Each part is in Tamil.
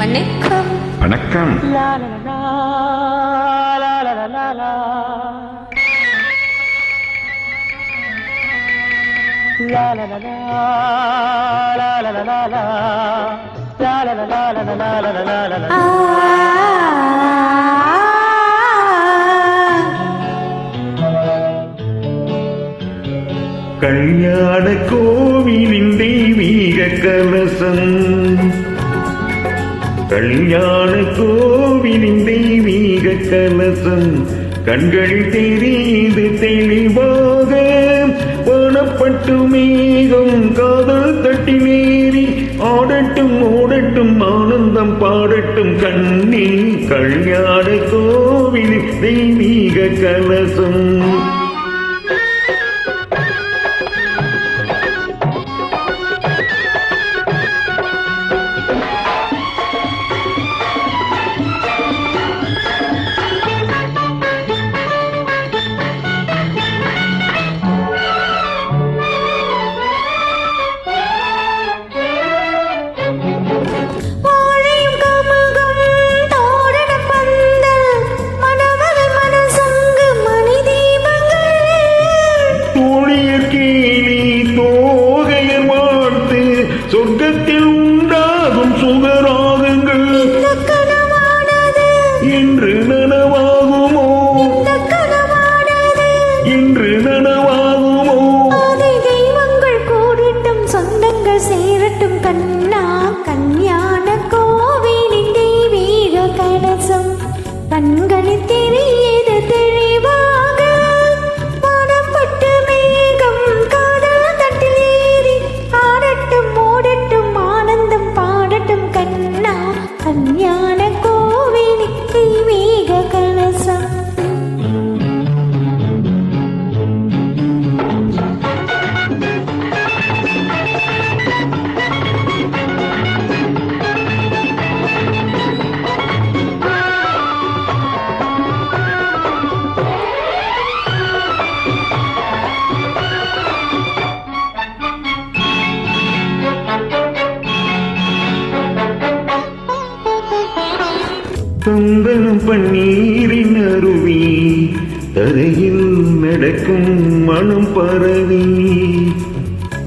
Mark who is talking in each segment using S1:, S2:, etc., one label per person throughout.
S1: வணக்கம்.
S2: வணக்கம்.
S1: ஆ
S2: கல்யாண கோவிலின் தெய்வீக கலசம் கல்யாண கோவிலின் தெய்வீக கலசம் கண்களில் தெரியுது தெளிவாக பணப்பட்டு மேகம் காதல் தட்டி நேரி ஆடட்டும் ஓடட்டும் ஆனந்தம் பாடட்டும் கண்ணில் கல்யாண கோவிலின் தெய்வீக கலசம். சுகராகங்கள் இன்று நனவாகுமோ? இன்று நனவாகுமோ?
S1: தெய்வங்கள் கூடட்டும் சொந்தங்கள் சேரட்டும் கண்ணா கல்யாண
S2: தந்தனம் பன்னீரின் அருவி. தரையில் நடக்கும் மனம் பரவி.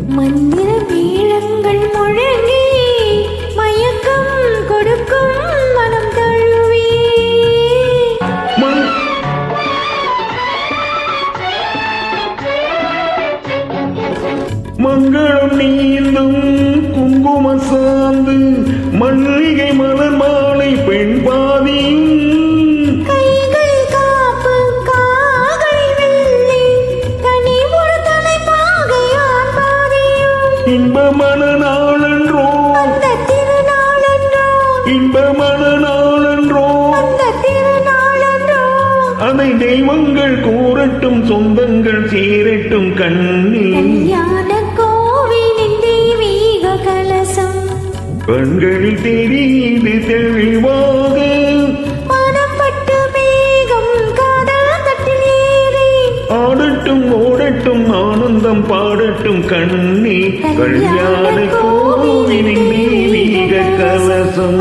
S1: மந்திர மேளங்கள் முழங்கி மயக்கம் கொடுக்கும் மனம் தழுவி.
S2: மங்களம் நீந்தும் குங்கும சாந்து மல்லிகை மலர் இன்பமான நாளன்றோ இன்பமான நாளன்றோ அதை தெய்வங்கள் கூறட்டும் சொந்தங்கள் சேரட்டும் கண்ணி
S1: கல்யாண கோவிலின் தெய்வீக கலசம்.
S2: கண்களில் தெரியுது தெளிவாக. ஆனந்தம் பாடட்டும் கண்ணி. கல்யாண கோவிலின் கலசம்